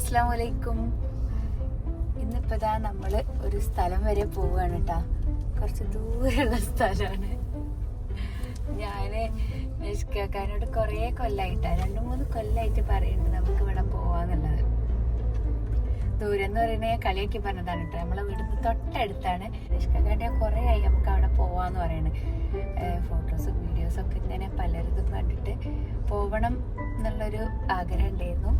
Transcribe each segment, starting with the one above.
Hi അസ്സാം വലൈക്കും ഇന്നിപ്പോ ഇതാ നമ്മൾ ഒരു സ്ഥലം വരെ പോവാണ് കേട്ടാ കുറച്ച് ദൂരെയുള്ള സ്ഥലമാണ് ഞാൻ നിഷ്കാക്കാനോട് കുറേ കൊല്ലായിട്ടാ. രണ്ടു മൂന്ന് കൊല്ലായിട്ട് പറയുന്നുണ്ട് നമുക്ക് ഇവിടെ പോവാന്നുള്ളത്. ദൂരം എന്ന് പറയുന്നത് കളിയാക്കി പറഞ്ഞതാണ് കേട്ടോ നമ്മളെ വീടിന് തൊട്ടടുത്താണ്. നിഷ്കാക്കാന്റെ കുറേ ആയി നമുക്ക് അവിടെ പോവാന്ന് പറയണത് ഫോട്ടോസും വീഡിയോസും ഒക്കെ ഇങ്ങനെ പലരിതും കണ്ടിട്ട് പോവണം എന്നുള്ളൊരു ആഗ്രഹം ഉണ്ടായിരുന്നു.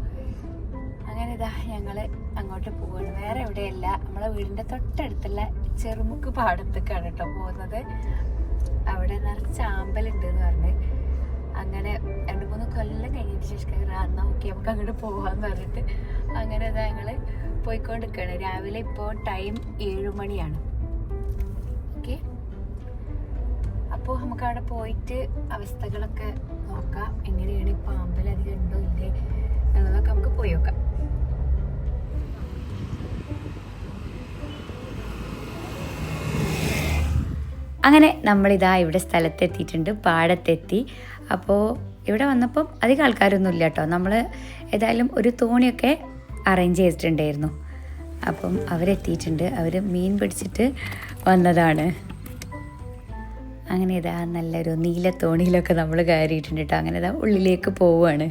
അങ്ങനെ ഇതാ ഞങ്ങൾ അങ്ങോട്ട് പോവാണ്. വേറെ എവിടെയല്ല. നമ്മളെ വീടിന്റെ തൊട്ടടുത്തുള്ള ചെറുമുക്ക് പാടത്തേക്കാണ് കേട്ടോ പോകുന്നത്. അവിടെ നിറച്ച് ആമ്പലുണ്ട് എന്ന് പറഞ്ഞ്. അങ്ങനെ രണ്ട് മൂന്ന് കൊല്ലം കഴിഞ്ഞിട്ട് ശേഷം എന്നാ ഓക്കെ നമുക്ക് അങ്ങോട്ട് പോവാന്ന് പറഞ്ഞിട്ട് അങ്ങനെ ഇതാ ഞങ്ങൾ പോയിക്കൊണ്ടിരിക്കുകയാണ് രാവിലെ ഇപ്പോൾ ടൈം ഏഴു മണിയാണ്. ഓക്കെ? അപ്പോൾ നമുക്ക് അവിടെ പോയിട്ട് അവസ്ഥകളൊക്കെ നോക്കാം. എങ്ങനെയാണ് ഇപ്പോൾ അമ്പലം ഉണ്ടോ ഇല്ലേ? എന്നുള്ളതൊക്കെ നമുക്ക് പോയി നോക്കാം. അങ്ങനെ നമ്മളിതാ ഇവിടെ സ്ഥലത്തെത്തിയിട്ടുണ്ട്. പാടത്തെത്തി. അപ്പോൾ ഇവിടെ വന്നപ്പം അധികം ആൾക്കാരൊന്നും ഇല്ല കേട്ടോ. നമ്മൾ ഏതായാലും ഒരു തോണിയൊക്കെ അറേഞ്ച് ചെയ്തിട്ടുണ്ടായിരുന്നു. അപ്പം അവരെത്തിയിട്ടുണ്ട്. അവർ മീൻ പിടിച്ചിട്ട് വന്നതാണ്. അങ്ങനെ ഇതാ നല്ലൊരു നീല തോണിയിലൊക്കെ നമ്മൾ കയറിയിട്ടുണ്ട് കേട്ടോ. അങ്ങനെ ഇതാ ഉള്ളിലേക്ക് പോവുകയാണ്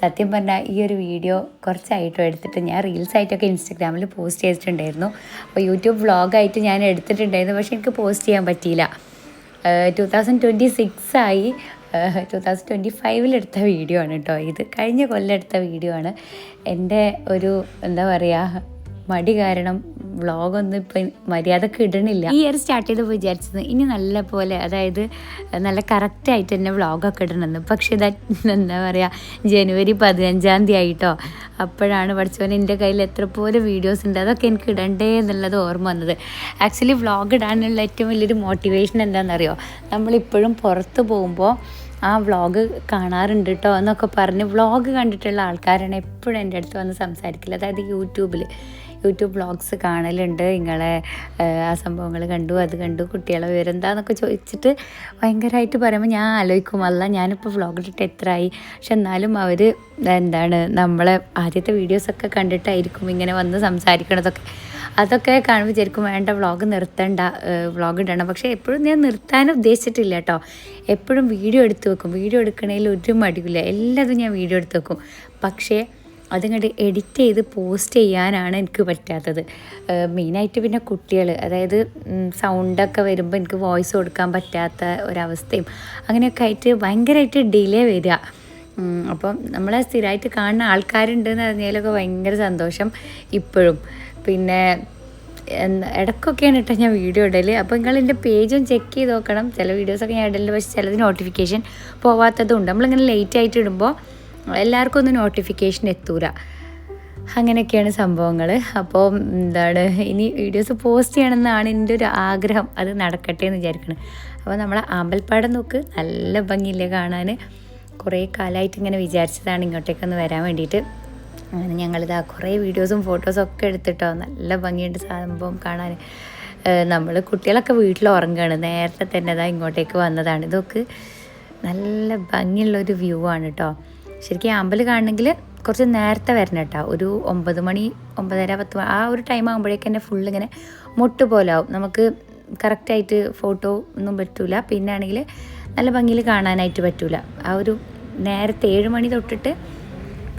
സത്യം പറഞ്ഞാൽ ഈ ഒരു വീഡിയോ കുറച്ചായിട്ടും എടുത്തിട്ട് ഞാൻ റീൽസ് ആയിട്ടൊക്കെ ഇൻസ്റ്റഗ്രാമിൽ പോസ്റ്റ് ചെയ്തിട്ടുണ്ടായിരുന്നു. അപ്പോൾ യൂട്യൂബ് വ്ളോഗായിട്ട് ഞാൻ എടുത്തിട്ടുണ്ടായിരുന്നു. പക്ഷേ എനിക്ക് പോസ്റ്റ് ചെയ്യാൻ പറ്റിയില്ല. ടു തൗസൻഡ് ട്വന്റി സിക്സ് ആയി. ടു തൗസൻഡ് ട്വന്റി ഫൈവിലെടുത്ത വീഡിയോ ആണ് കേട്ടോ ഇത്. കഴിഞ്ഞ കൊല്ലം എടുത്ത വീഡിയോ ആണ്. എന്റെ ഒരു എന്താ പറയുക മടി കാരണം വ്ളോഗൊന്നും ഇപ്പം മര്യാദയ്ക്ക് ഇടണില്ല. ഈ ഇയർ സ്റ്റാർട്ട് ചെയ്തപ്പോൾ വിചാരിച്ചത് ഇനി നല്ല പോലെ അതായത് നല്ല കറക്റ്റായിട്ട് തന്നെ വ്ളോഗൊക്കെ ഇടണമെന്ന്. പക്ഷേ ഇതാ എന്താ പറയുക ജനുവരി പതിനഞ്ചാം തീയതി ആയിട്ടോ. അപ്പോഴാണ് പഠിച്ചവൻ എന്റെ കയ്യിൽ എത്ര പോലെ വീഡിയോസ് ഉണ്ട് അതൊക്കെ എനിക്ക് ഇടണ്ടേ എന്നുള്ളത് ഓർമ്മ വന്നത്. ആക്ച്വലി വ്ളോഗ് ഇടാനുള്ള ഏറ്റവും വലിയൊരു മോട്ടിവേഷൻ എന്താണെന്നറിയോ? നമ്മളിപ്പോഴും പുറത്ത് പോകുമ്പോൾ ആ വ്ളോഗ് കാണാറുണ്ട് കേട്ടോ എന്നൊക്കെ പറഞ്ഞ് വ്ളോഗ് കണ്ടിട്ടുള്ള ആൾക്കാരാണ് എപ്പോഴും എന്റെ അടുത്ത് വന്ന് സംസാരിക്കില്ല അതായത് യൂട്യൂബിൽ യൂട്യൂബ് വ്ളോഗ്സ് കാണലുണ്ട്. നിങ്ങളെ ആ സംഭവങ്ങൾ കണ്ടു അത് കണ്ടു കുട്ടികളെ വിവരം ചോദിച്ചിട്ട് ഭയങ്കരമായിട്ട് പറയുമ്പോൾ ഞാൻ ആലോചിക്കും അല്ല ഞാനിപ്പോൾ ഇട്ടിട്ട് ആയി പക്ഷെ എന്നാലും അവർ എന്താണ് നമ്മളെ ആദ്യത്തെ വീഡിയോസൊക്കെ കണ്ടിട്ടായിരിക്കും ഇങ്ങനെ വന്ന് സംസാരിക്കണതൊക്കെ. അതൊക്കെ കാണുമ്പോൾ ശരിക്കും വേണ്ട വ്ളോഗ് നിർത്തേണ്ട വ്ളോഗ് ഇടണം പക്ഷേ എപ്പോഴും ഞാൻ നിർത്താൻ ഉദ്ദേശിച്ചിട്ടില്ല കേട്ടോ എപ്പോഴും വീഡിയോ എടുത്ത് വെക്കും. വീഡിയോ എടുക്കണതിൽ ഒരു മടിയില്ല എല്ലാതും ഞാൻ വീഡിയോ എടുത്ത് വെക്കും. പക്ഷേ അതിങ്ങോട്ട് എഡിറ്റ് ചെയ്ത് പോസ്റ്റ് ചെയ്യാനാണ് എനിക്ക് പറ്റാത്തത്. മെയിനായിട്ട് പിന്നെ കുട്ടികൾ അതായത് സൗണ്ടൊക്കെ വരുമ്പോൾ എനിക്ക് വോയിസ് കൊടുക്കാൻ പറ്റാത്ത ഒരവസ്ഥയും അങ്ങനെയൊക്കെ ആയിട്ട് ഭയങ്കരമായിട്ട് ഡിലേ വരിക. അപ്പം നമ്മളെ സ്ഥിരമായിട്ട് കാണുന്ന ആൾക്കാരുണ്ടെന്ന് അറിഞ്ഞാലൊക്കെ ഭയങ്കര സന്തോഷം ഇപ്പോഴും. പിന്നെ ഇടയ്ക്കൊക്കെയാണ് കേട്ടോ ഞാൻ വീഡിയോ ഇടൽ അപ്പോൾ നിങ്ങൾ എന്റെ പേജും ചെക്ക് ചെയ്ത് നോക്കണം. ചില വീഡിയോസൊക്കെ ഞാൻ ഇടലുണ്ട്. പക്ഷേ ചിലത് നോട്ടിഫിക്കേഷൻ പോവാത്തതുണ്ട്. നമ്മളിങ്ങനെ ലേറ്റ് ആയിട്ട് ഇടുമ്പോൾ എല്ലാവർക്കും ഒന്നും നോട്ടിഫിക്കേഷൻ എത്തൂല. അങ്ങനെയൊക്കെയാണ് സംഭവങ്ങൾ അപ്പോൾ എന്താണ് ഇനി വീഡിയോസ് പോസ്റ്റ് ചെയ്യണമെന്നാണ് എന്റെ ഒരു ആഗ്രഹം. അത് നടക്കട്ടെ എന്ന് വിചാരിക്കണം. അപ്പോൾ നമ്മളെ അമ്പൽപ്പാടം നോക്ക്. നല്ല ഭംഗിയില്ലേ കാണാൻ കുറേ കാലമായിട്ട് ഇങ്ങനെ വിചാരിച്ചതാണ് ഇങ്ങോട്ടേക്കൊന്ന് വരാൻ വേണ്ടിയിട്ട്. അങ്ങനെ ഞങ്ങളിതാ കുറേ വീഡിയോസും ഫോട്ടോസും ഒക്കെ എടുത്തിട്ടോ. നല്ല ഭംഗിയുണ്ട് സംഭവം കാണാൻ. നമ്മൾ കുട്ടികളൊക്കെ വീട്ടിൽ ഉറങ്ങുകയാണ് നേരത്തെ തന്നെ അതാ ഇങ്ങോട്ടേക്ക് വന്നതാണ്. ഇതൊക്കെ നല്ല ഭംഗിയുള്ളൊരു വ്യൂ ആണ് കേട്ടോ ശരിക്കും ആമ്പൽ കാണണമെങ്കിൽ കുറച്ച് നേരത്തെ വരണം കേട്ടോ ഒരു ഒമ്പത് മണി ഒമ്പതര പത്ത് ആ ഒരു ടൈം ആകുമ്പോഴേക്ക് തന്നെ ഫുൾ ഇങ്ങനെ മുട്ട് പോലെ ആവും. നമുക്ക് കറക്റ്റായിട്ട് ഫോട്ടോ ഒന്നും പറ്റൂല. പിന്നെ ആണെങ്കിൽ നല്ല ഭംഗിയിൽ കാണാനായിട്ട് പറ്റൂല. ആ ഒരു നേരത്തെ ഏഴ് മണി തൊട്ടിട്ട്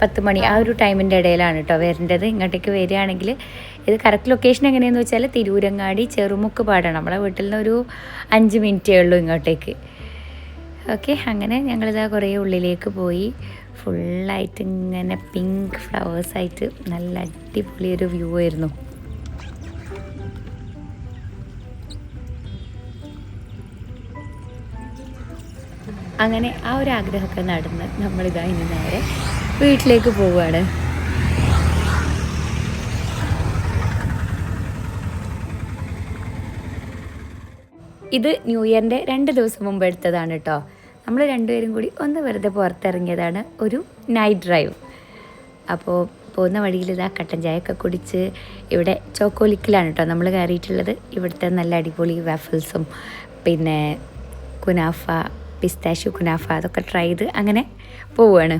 പത്ത് മണി ആ ഒരു ടൈമിന്റെ ഇടയിലാണ് കേട്ടോ വരേണ്ടത്. ഇങ്ങോട്ടേക്ക് വരികയാണെങ്കിൽ ഇത് കറക്റ്റ് ലൊക്കേഷൻ എങ്ങനെയാണെന്ന് വെച്ചാൽ തിരൂരങ്ങാടി ചെറുമുക്ക് പാടാണ്. നമ്മളെ വീട്ടിൽ നിന്ന് ഒരു അഞ്ച് മിനിറ്റേ ഉള്ളൂ ഇങ്ങോട്ടേക്ക്. ഓക്കെ അങ്ങനെ ഞങ്ങളിതാ കുറേ ഉള്ളിലേക്ക് പോയി. ഫുള്ളായിട്ട് ഇങ്ങനെ പിങ്ക് ഫ്ലവേഴ്സായിട്ട് നല്ല അടിപൊളി ഒരു വ്യൂ ആയിരുന്നു. അങ്ങനെ ആ ഒരു ആഗ്രഹമൊക്കെ നടന്ന് നമ്മളിതാ ഇനി നേരെ വീട്ടിലേക്ക് പോവുകയാണ്. ഇത് ന്യൂ ഇയറിന്റെ രണ്ട് ദിവസം മുമ്പ് എടുത്തതാണ് കേട്ടോ നമ്മൾ രണ്ടുപേരും കൂടി ഒന്ന് വെറുതെ പുറത്തിറങ്ങിയതാണ് ഒരു നൈറ്റ് ഡ്രൈവ്. അപ്പോൾ പോകുന്ന വഴിയിൽ ഇതാ കട്ടൻ ചായയൊക്കെ കുടിച്ച് ഇവിടെ ചോക്കോലിക്കിലാണ് കേട്ടോ നമ്മൾ കയറിയിട്ടുള്ളത്. ഇവിടുത്തെ നല്ല അടിപൊളി വഫൽസും പിന്നെ കുനാഫ പിസ്താഷ്യു കുനാഫ അതൊക്കെ ട്രൈ ചെയ്ത് അങ്ങനെ പോവുകയാണ്.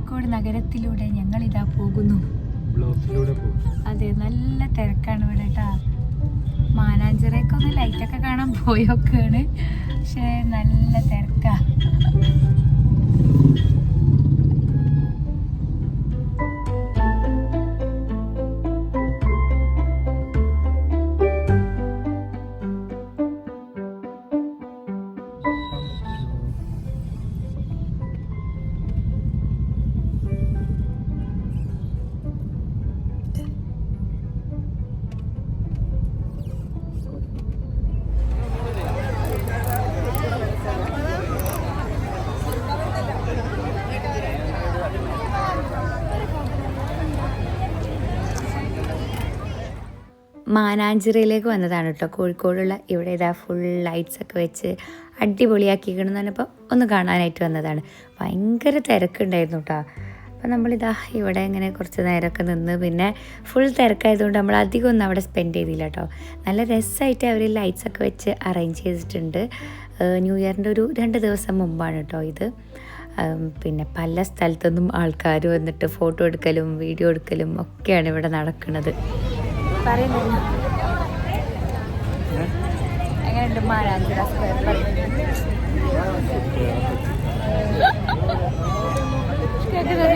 കോഴിക്കോട് നഗരത്തിലൂടെ ഞങ്ങൾ ഇതാ പോകുന്നു അതെ നല്ല തിരക്കാണ് ഇവിടെ കേട്ടാ മാനാഞ്ചിറയൊക്കെ ഒന്ന് ലൈറ്റൊക്കെ കാണാൻ പോയൊക്കെയാണ്. പക്ഷെ നല്ല തിരക്കാ. മാനാഞ്ചിറയിലേക്ക് വന്നതാണ് കേട്ടോ. കോഴിക്കോടുള്ള ഇവിടെ ഇതാ ഫുൾ ലൈറ്റ്സ് ഒക്കെ വെച്ച് അടിപൊളിയാക്കിക്കണം പറഞ്ഞപ്പോൾ ഒന്ന് കാണാനായിട്ട് വന്നതാണ്. ഭയങ്കര തിരക്കുണ്ടായിരുന്നു കേട്ടോ. അപ്പോൾ നമ്മളിതാ ഇവിടെ ഇങ്ങനെ കുറച്ച് നേരമൊക്കെ നിന്ന് പിന്നെ ഫുൾ തിരക്കായതുകൊണ്ട് നമ്മൾ അധികം ഒന്നും അവിടെ സ്പെൻഡ് ചെയ്തില്ല കേട്ടോ. നല്ല രസമായിട്ട് അവർ ലൈറ്റ്സ് ഒക്കെ വെച്ച് അറേഞ്ച് ചെയ്തിട്ടുണ്ട്. ന്യൂ ഇയറിന്റെ ഒരു രണ്ട് ദിവസം മുമ്പാണ് കേട്ടോ ഇത്. പിന്നെ പല സ്ഥലത്തൊന്നും ആൾക്കാർ വന്നിട്ട് ഫോട്ടോ എടുക്കലും വീഡിയോ എടുക്കലും ഒക്കെയാണ് ഇവിടെ നടക്കുന്നത് പറയുന്നില്ല. എങ്ങനെയുണ്ട് മാരാഞ്ചിറ സ്ക്വയർ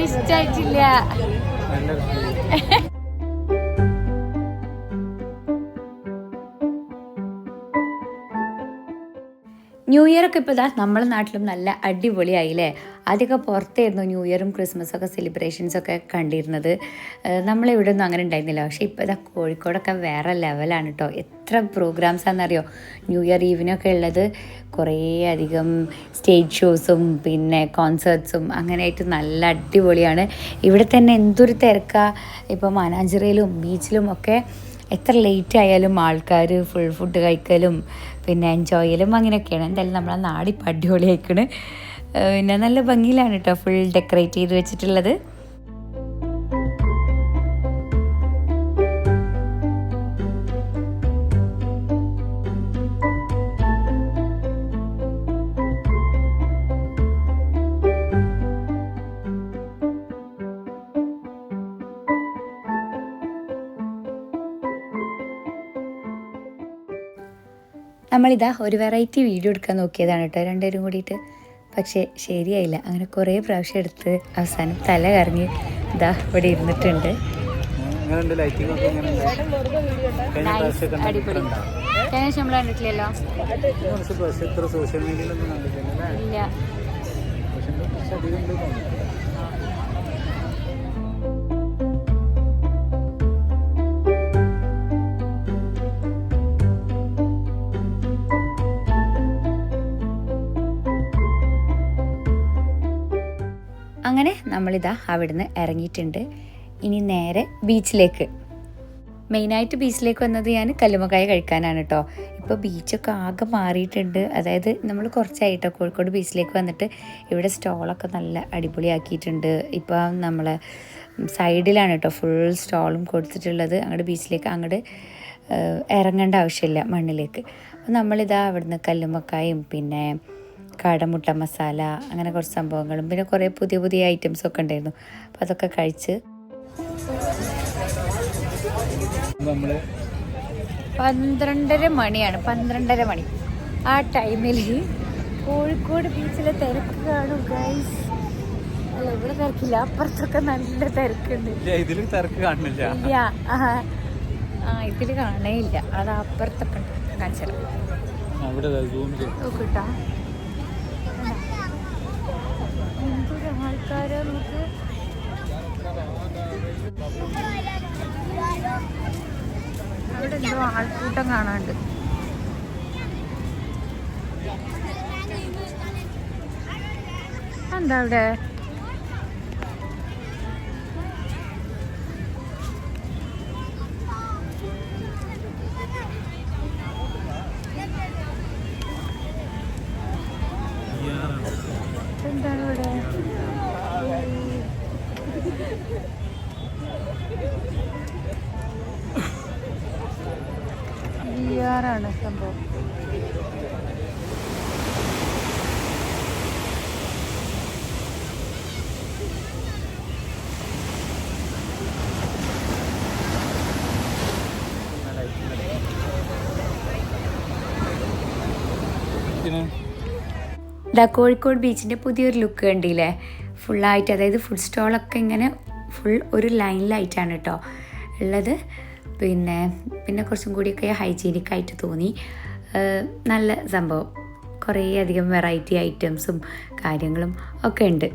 ഇഷ്ടായിട്ടില്ല. ന്യൂ ഇയർ ഒക്കെ ഇപ്പോൾ ഇതാ നമ്മളെ നാട്ടിലും നല്ല അടിപൊളിയായില്ലേ? ആദ്യമൊക്കെ പുറത്തായിരുന്നു ന്യൂ ഇയറും ക്രിസ്മസും ഒക്കെ സെലിബ്രേഷൻസ് ഒക്കെ കണ്ടിരുന്നത്. നമ്മളിവിടെ ഒന്നും അങ്ങനെ ഉണ്ടായിരുന്നില്ല. പക്ഷേ ഇപ്പോൾ ഇതാ കോഴിക്കോടൊക്കെ വേറെ ലെവലാണ് കേട്ടോ എത്ര പ്രോഗ്രാംസ് ആണെന്നറിയോ ന്യൂ ഇയർ ഈവിനൊക്കെ ഉള്ളത് കുറേ അധികം സ്റ്റേജ് ഷോസും പിന്നെ കോൺസേർട്സും അങ്ങനെയായിട്ട് നല്ല അടിപൊളിയാണ്. ഇവിടെ തന്നെ എന്തൊരു തിരക്കാ. ഇപ്പോൾ മാനാഞ്ചിറയിലും ബീച്ചിലും ഒക്കെ എത്ര ലേറ്റ് ആയാലും ആൾക്കാർ ഫുൾ ഫുഡ് കഴിക്കലും പിന്നെ എൻജോയ് ചെയ്യലും അങ്ങനെയൊക്കെയാണ്. എന്തായാലും നമ്മളെ നാടിപ്പോൾ അടിപൊളിയായിക്കണ്. പിന്നെ നല്ല ഭംഗിയിലാണ് കേട്ടോ ഫുൾ ഡെക്കറേറ്റ് ചെയ്ത് വെച്ചിട്ടുള്ളത്. നമ്മളിതാ ഒരു വെറൈറ്റി വീഡിയോ എടുക്കാൻ നോക്കിയതാണ് കേട്ടോ രണ്ടുപേരും കൂടിയിട്ട് പക്ഷേ ശരിയായില്ല. അങ്ങനെ കുറേ പ്രാവശ്യം എടുത്ത് അവസാനം തല കറങ്ങി ഇതാ ഇവിടെ ഇരുന്നിട്ടുണ്ട്. അടിപൊളി. നമ്മൾ കണ്ടിട്ടില്ലല്ലോ. സോഷ്യൽ മീഡിയയിലൊന്നും കണ്ടിട്ടില്ല ഇല്ല. അങ്ങനെ നമ്മളിതാ അവിടുന്ന് ഇറങ്ങിയിട്ടുണ്ട്. ഇനി നേരെ ബീച്ചിലേക്ക്. മെയിനായിട്ട് ബീച്ചിലേക്ക് വന്നത് ഞാൻ കല്ലുമക്കായ കഴിക്കാനാണ് കേട്ടോ ഇപ്പോൾ ബീച്ചൊക്കെ ആകെ മാറിയിട്ടുണ്ട്. അതായത് നമ്മൾ കുറച്ചായിട്ടോ കോഴിക്കോട് ബീച്ചിലേക്ക് വന്നിട്ട് ഇവിടെ സ്റ്റോളൊക്കെ നല്ല അടിപൊളിയാക്കിയിട്ടുണ്ട്. ഇപ്പോൾ നമ്മൾ സൈഡിലാണ് കേട്ടോ ഫുൾ സ്റ്റോളും കൊടുത്തിട്ടുള്ളത്. അങ്ങോട്ട് ബീച്ചിലേക്ക് അങ്ങോട്ട് ഇറങ്ങേണ്ട ആവശ്യമില്ല മണ്ണിലേക്ക്. അപ്പോൾ നമ്മളിതാ അവിടുന്ന് കല്ലുമക്കായും പിന്നെ കാടമുട്ട മസാല അങ്ങനെ കുറച്ച് സംഭവങ്ങളും. പിന്നെ കുറേ പുതിയ പുതിയ ഐറ്റംസ് ഒക്കെ ഉണ്ടായിരുന്നു. അപ്പോൾ അതൊക്കെ കഴിച്ച്. നമ്മൾ പന്ത്രണ്ടര മണിയാണ്. പന്ത്രണ്ടര മണി. ആ ടൈമിൽ കോഴിക്കോട് ബീച്ചിലെ തിരക്ക് കാണും ഗൈസ് അല്ല ഇവിടെ തിരക്കില്ല. അപ്പുറത്തൊക്കെ നല്ല തിരക്കുണ്ട്. ഇല്ല ഇതിൽ തിരക്ക് കാണുന്നില്ല ഇല്ല. ആ ഇതിൽ ഇതിൽ കാണേ ഇല്ല. അത് അപ്പുറത്തൊക്കെ ഉണ്ട്. കാണിച്ചത് അവിടെ സൂം ചെയ്തു നോക്കിട്ടാ അവിടെ എന്തോ ആൾക്കൂട്ടം കാണാണ്ട് എന്താ അവിടെ? ഇതാ കോഴിക്കോട് ബീച്ചിന്റെ പുതിയൊരു ലുക്ക് കണ്ടില്ലേ? ഫുള്ളായിട്ട് അതായത് ഫുഡ് സ്റ്റോളൊക്കെ ഇങ്ങനെ ഫുൾ ഒരു ലൈനിലായിട്ടാണ് കേട്ടോ ഉള്ളത്. പിന്നെ പിന്നെ കുറച്ചും കൂടിയൊക്കെ ഹൈജീനിക് ആയിട്ട് തോന്നി. നല്ല സംഭവം. കുറേ അധികം വെറൈറ്റി ഐറ്റംസും കാര്യങ്ങളും ഒക്കെ ഉണ്ട്.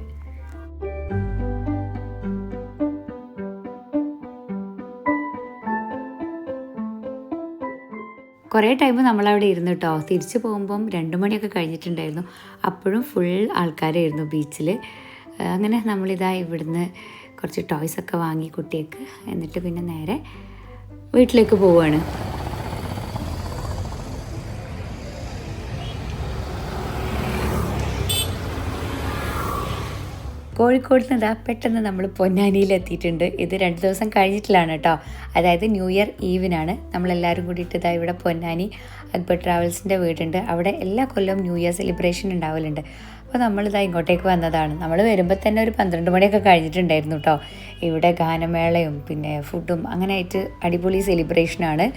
കുറേ ടൈം നമ്മളവിടെ ഇരുന്നു കേട്ടോ തിരിച്ചു പോകുമ്പം രണ്ട് മണിയൊക്കെ കഴിഞ്ഞിട്ടുണ്ടായിരുന്നു. അപ്പോഴും ഫുൾ ആൾക്കാരായിരുന്നു ബീച്ചിൽ അങ്ങനെ നമ്മളിതാ ഇവിടുന്ന് കുറച്ച് ടോയ്സ് ഒക്കെ വാങ്ങി കുട്ടിയൊക്കെ എന്നിട്ട് പിന്നെ നേരെ വീട്ടിലേക്ക് പോവുകയാണ് കോഴിക്കോട് നിന്ന് ഇതാ പെട്ടെന്ന് നമ്മൾ പൊന്നാനിയിൽ എത്തിയിട്ടുണ്ട്. ഇത് രണ്ട് ദിവസം കഴിഞ്ഞിട്ടില്ലാണ് കേട്ടോ അതായത് ന്യൂ ഇയർ ഈവിനാണ്. നമ്മളെല്ലാവരും കൂടിയിട്ട് ഇതാ ഇവിടെ പൊന്നാനി അക്ബർ ട്രാവൽസിന്റെ വീടുണ്ട്. അവിടെ എല്ലാ കൊല്ലവും ന്യൂ ഇയർ സെലിബ്രേഷൻ ഉണ്ടാവലുണ്ട്. അപ്പോൾ നമ്മളിതാ ഇങ്ങോട്ടേക്ക് വന്നതാണ്. നമ്മൾ വരുമ്പോൾ തന്നെ ഒരു പന്ത്രണ്ട് മണിയൊക്കെ കഴിഞ്ഞിട്ടുണ്ടായിരുന്നു കേട്ടോ ഇവിടെ ഗാനമേളയും പിന്നെ ഫുഡും അങ്ങനെ ആയിട്ട് അടിപൊളി സെലിബ്രേഷനാണ്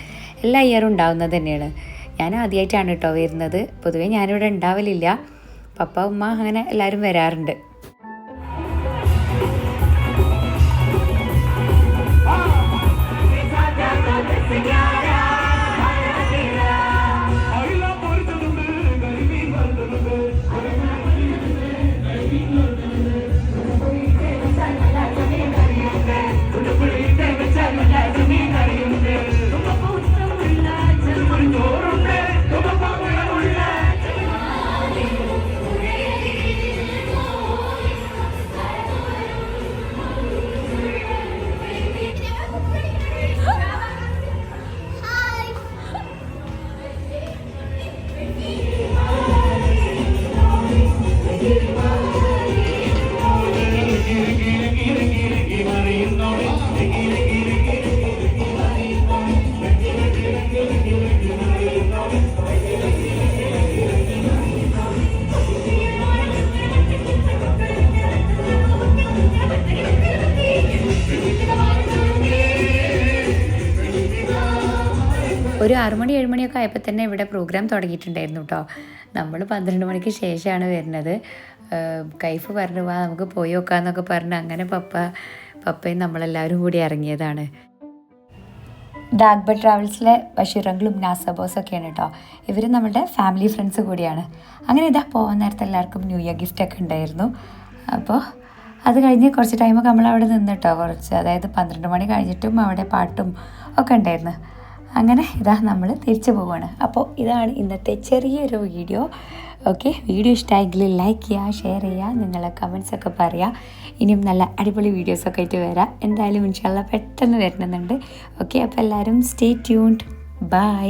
എല്ലാ ഇയറും ഉണ്ടാവുന്നത് തന്നെയാണ്. ഞാൻ ആദ്യമായിട്ടാണ് കേട്ടോ വരുന്നത്. പൊതുവേ ഞാനിവിടെ ഉണ്ടാവലില്ല. പപ്പ ഉമ്മ അങ്ങനെ എല്ലാവരും വരാറുണ്ട്. ഒരു ആറുമണി ഏഴുമണിയൊക്കെ ആയപ്പോൾ തന്നെ ഇവിടെ പ്രോഗ്രാം തുടങ്ങിയിട്ടുണ്ടായിരുന്നു കേട്ടോ നമ്മൾ പന്ത്രണ്ട് മണിക്ക് ശേഷമാണ് വരുന്നത്. കൈഫ് പറഞ്ഞു വാ നമുക്ക് പോയി നോക്കാന്നൊക്കെ പറഞ്ഞ്. അങ്ങനെ പപ്പ പപ്പയും നമ്മളെല്ലാവരും കൂടി ഇറങ്ങിയതാണ്. ഡാഗ്ബ ട്രാവൽസിലെ ബഷീറങ്കിളും നാസബോസ് ഒക്കെയാണ് കേട്ടോ ഇവർ നമ്മുടെ ഫാമിലി ഫ്രണ്ട്സ് കൂടിയാണ്. അങ്ങനെ ഇതാ പോകാൻ നേരത്തെ എല്ലാവർക്കും ന്യൂ ഇയർ ഗിഫ്റ്റ് ഒക്കെ ഉണ്ടായിരുന്നു. അപ്പോൾ അത് കഴിഞ്ഞ് കുറച്ച് ടൈമൊക്കെ നമ്മൾ അവിടെ നിന്നിട്ടോ കുറച്ച് അതായത് പന്ത്രണ്ട് മണി കഴിഞ്ഞിട്ടും അവിടെ പാട്ടും ഒക്കെ ഉണ്ടായിരുന്നു. അങ്ങനെ ഇതാ നമ്മൾ തിരിച്ചു പോവുകയാണ് അപ്പോൾ ഇതാണ് ഇന്നത്തെ ചെറിയൊരു വീഡിയോ. ഓക്കെ? വീഡിയോ ഇഷ്ടമായെങ്കിൽ ലൈക്ക് ചെയ്യുക ഷെയർ ചെയ്യുക നിങ്ങളെ കമൻസൊക്കെ പറയുക. ഇനിയും നല്ല അടിപൊളി വീഡിയോസൊക്കെ ആയിട്ട് വരാം. എന്തായാലും ഇൻഷാല്ല പെട്ടെന്ന് വരുന്നുണ്ട്. ഓക്കെ? അപ്പോൾ എല്ലാവരും സ്റ്റേ ട്യൂൺഡ് ബൈ